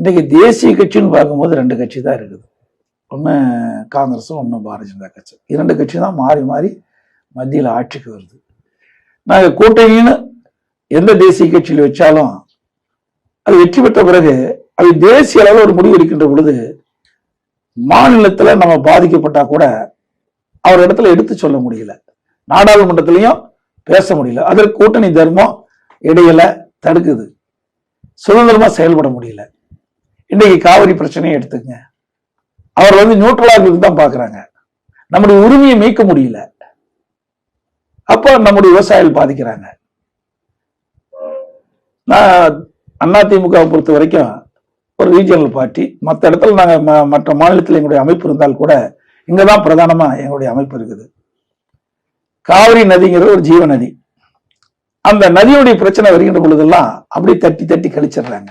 இன்னைக்கு தேசிய கட்சின்னு பார்க்கும்போது ரெண்டு கட்சி தான் இருக்குது. ஒன்று காங்கிரஸும் ஒன்று பாரதிய ஜனதா கட்சி. இரண்டு கட்சி தான் மாறி மாறி மத்தியில் ஆட்சிக்கு வருது. நாங்கள் கூட்டணின்னு எந்த தேசிய கட்சியில் வச்சாலும் அது வெற்றி பெற்ற பிறகு அது தேசிய அளவில் ஒரு முடிவு எடுக்கின்ற பொழுது மாநிலத்தில் நம்ம பாதிக்கப்பட்டா கூட அவர் இடத்துல எடுத்து சொல்ல முடியல. நாடாளுமன்றத்திலையும் பேச முடியல. அதற்கு கூட்டணி தர்மம் இடையில தடுக்குது. சுதந்திரமா செயல்பட முடியல. இன்னைக்கு காவிரி பிரச்சனையை எடுத்துங்க. அவர் வந்து நியூட்ரலாக தான் பாக்குறாங்க நம்முடைய உரிமையை மீட்க முடியல. அப்போ நம்முடைய விவசாயிகள் பாதிக்கிறாங்க. நான் அதிமுக பொறுத்த வரைக்கும் ஒரு ரீஜனல் பார்ட்டி மற்ற இடத்துல நாங்கள் மற்ற மாநிலத்தில் எங்களுடைய அமைப்பு இருந்தால் கூட இங்கே தான் பிரதானமாக எங்களுடைய அமைப்பு இருக்குது. காவிரி நதிங்கிறது ஒரு ஜீவ நதி அந்த நதியுடைய பிரச்சனை வருகின்ற பொழுதெல்லாம் அப்படி தட்டி தட்டி கழிச்சிடுறாங்க.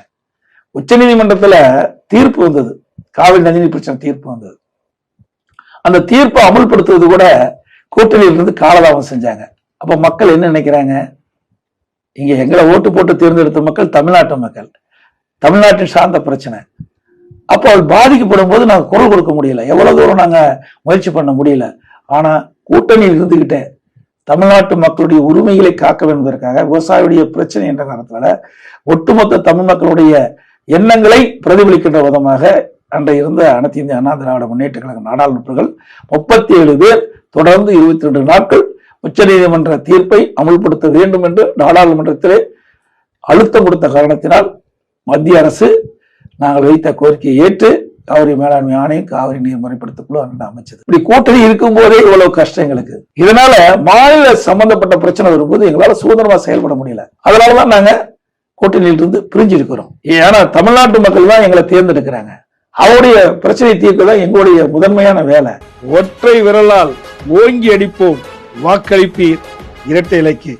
உச்சநீதிமன்றத்துல தீர்ப்பு வந்தது. காவிரி நதிநீர் பிரச்சனை தீர்ப்பு வந்தது. அந்த தீர்ப்பை அமல்படுத்துவது கூட கூட்டணியில இருந்து காலதாமம் செஞ்சாங்க. அப்ப மக்கள் என்ன நினைக்கிறாங்க? இங்க எங்களை ஓட்டு போட்டு தேர்ந்தெடுத்த மக்கள் தமிழ்நாட்டு மக்கள். தமிழ்நாட்டின் சார்ந்த பிரச்சனை. அப்போ அது பாதிக்கப்படும் போது நாங்க குரல் கொடுக்க முடியல. எவ்வளவு தூரம் நாங்க முயற்சி பண்ண முடியல. ஆனா கூட்டணியில் இருந்துகிட்டே தமிழ்நாட்டு மக்களுடைய உரிமைகளை காக்க வேண்டுவதற்காக விவசாயியுடைய பிரச்சனை என்ற காரணத்தால ஒட்டுமொத்த தமிழ் மக்களுடைய எண்ணங்களை பிரதிபலிக்கின்ற விதமாக அன்றைய இருந்த அனைத்து இந்திய அண்ணா திராவிட முன்னேற்ற கழக நாடாளுமன்றங்கள் முப்பத்தி ஏழு பேர் தொடர்ந்து இருபத்தி ரெண்டு நாட்கள் உச்சநீதிமன்ற தீர்ப்பை அமுல்படுத்த வேண்டும் என்று நாடாளுமன்றத்திலே அழுத்தம் கொடுத்த காரணத்தினால் மத்திய அரசு நாங்கள் வைத்த கோரிக்கையை ஏற்று காவிரி மேலாண்மை ஆணையம் காவிரி நீர் முறைப்படுத்தக்குள்ள அன்று அமைச்சது. இப்படி கூட்டணி இருக்கும் போதே இவ்வளவு கஷ்டம் எங்களுக்கு இதனால மாநில சம்பந்தப்பட்ட பிரச்சனை வரும்போது எங்களால சுதந்திரமா செயல்பட முடியல. அதனாலதான் நாங்க கூட்டணியிலிருந்து பிரிஞ்சு இருக்கிறோம் ஏன்னா தமிழ்நாட்டு மக்கள் தான் எங்களை தேர்ந்தெடுக்கிறாங்க. அவருடைய பிரச்சனை தீர்க்க தான் எங்களுடைய முதன்மையான வேலை. ஒற்றை விரலால் ஓங்கி அடிப்போம். வாக்களிப்பீர் இரட்டை இலைக்கு.